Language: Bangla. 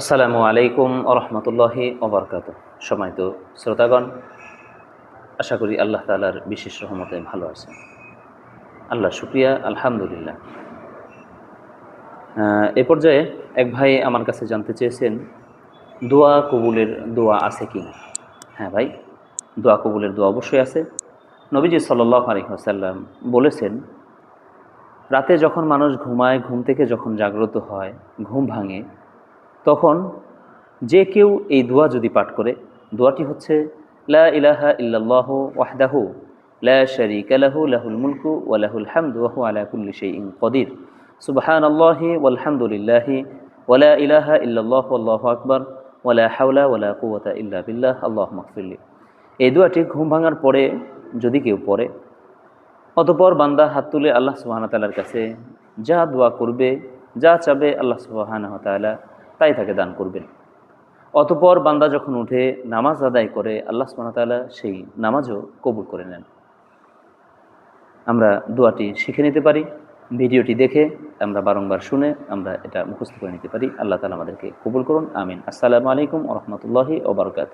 আসসালামু আলাইকুম আরহামতুল্লাহি ওবরকাত সময়ত শ্রোতাগণ, আশা করি আল্লাহ তালার বিশেষ রহমতে ভালো আছেন। আল্লাহ শুক্রিয়া, আলহামদুলিল্লাহ। এ পর্যায়ে এক ভাই আমার কাছে জানতে চেয়েছেন, দোয়া কবুলের দোয়া আছে কি না? হ্যাঁ ভাই, দোয়া কবুলের দোয়া অবশ্যই আছে। নবীজি সাল্লাহ আলহিহাসাল্লাম বলেছেন, রাতে যখন মানুষ ঘুমায়, ঘুম থেকে যখন জাগ্রত হয়, ঘুম ভাঙে তখন যে কেউ এই দোয়া যদি পাঠ করে, দোয়াটি হচ্ছে, লা ইলাহা ইল্লাল্লাহ ওয়াহদাহু লা শারীকা লাহু, লাহুল মুলকু ওয়া লাহুল হামদু ওয়া হুয়া আলা কুল্লি শাইইন কদির সুবহানাল্লাহি ওয়ালহামদুলিল্লাহি ওয়া লা ইলাহা ইল্লাল্লাহু আল্লাহু আকবার ওয়া লা হাওলা ওয়া লা কুওয়াতা ইল্লা বিল্লাহ আল্লাহুম্মা গফিরলি এই দোয়াটি ঘুম ভাঙার পরে যদি কেউ পড়ে, অতপর বান্দা হাত তুলে আল্লাহ সুবাহানা তালার কাছে যা দোয়া করবে, যা চাবে আল্লাহ সুবাহানা তালা তাই তাকে দান করবেন। অতপর বান্দা যখন উঠে নামাজ আদায় করে, আল্লাহ সুবাহানা সেই নামাজও কবুল করে নেন। আমরা দোয়াটি শিখে নিতে পারি, ভিডিওটি দেখে আমরা বারংবার শুনে আমরা এটা মুখস্থ করে নিতে পারি। আল্লাহ তালা আমাদেরকে কবুল করুন, আমিন। আসসালামু আলাইকুম রহমতুল্লাহি ওবরকাত